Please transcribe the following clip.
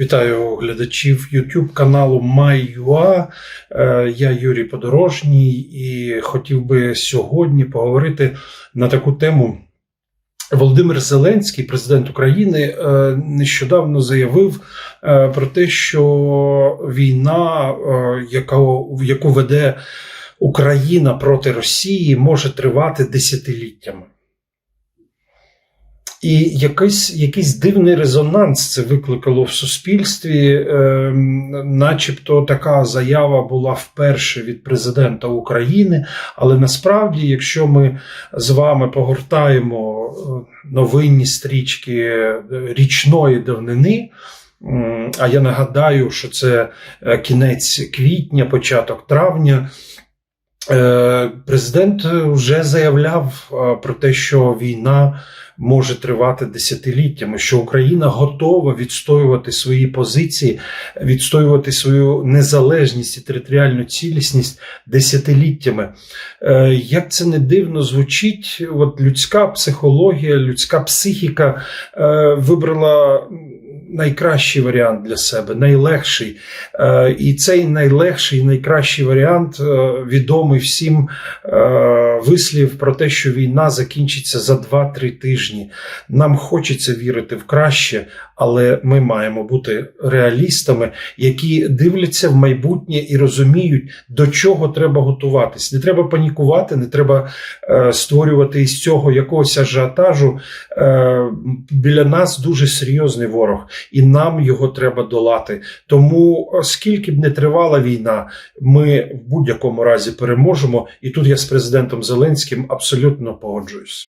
Вітаю глядачів YouTube каналу MyUA. Е, Я Юрій Подорожній і хотів би сьогодні поговорити на таку тему. Володимир Зеленський, президент України, е, нещодавно заявив е, про те, що війна, яку веде Україна проти Росії, може тривати десятиліттями. І якийсь, якийсь дивний резонанс це викликало в суспільстві, е, начебто така заява була вперше від президента України. Але насправді, якщо ми з вами погортаємо е, новинні стрічки е, річної давнини, а я нагадаю, що це е, кінець квітня, початок травня. Е, Президент вже заявляв е, про те, що війна може тривати десятиліттями, що Україна готова відстоювати свої позиції, відстоювати свою незалежність і територіальну цілісність десятиліттями. Е, Як це не дивно звучить, от людська психологія, людська психіка е, вибрала найкращий варіант для себе, найлегший. Е, І цей найлегший, найкращий варіант е, відомий всім е, вислів про те, що війна закінчиться за 2-3 тижні. Нам хочеться вірити в краще, але ми маємо бути реалістами, які дивляться в майбутнє і розуміють, до чого треба готуватись. Не треба панікувати, не треба створювати із цього якогось ажіотажу. Біля нас дуже серйозний ворог, і нам його треба долати. Тому, е, скільки б не тривала війна, ми в будь-якому разі переможемо. І тут я з президентом Зеленським абсолютно погоджуюсь.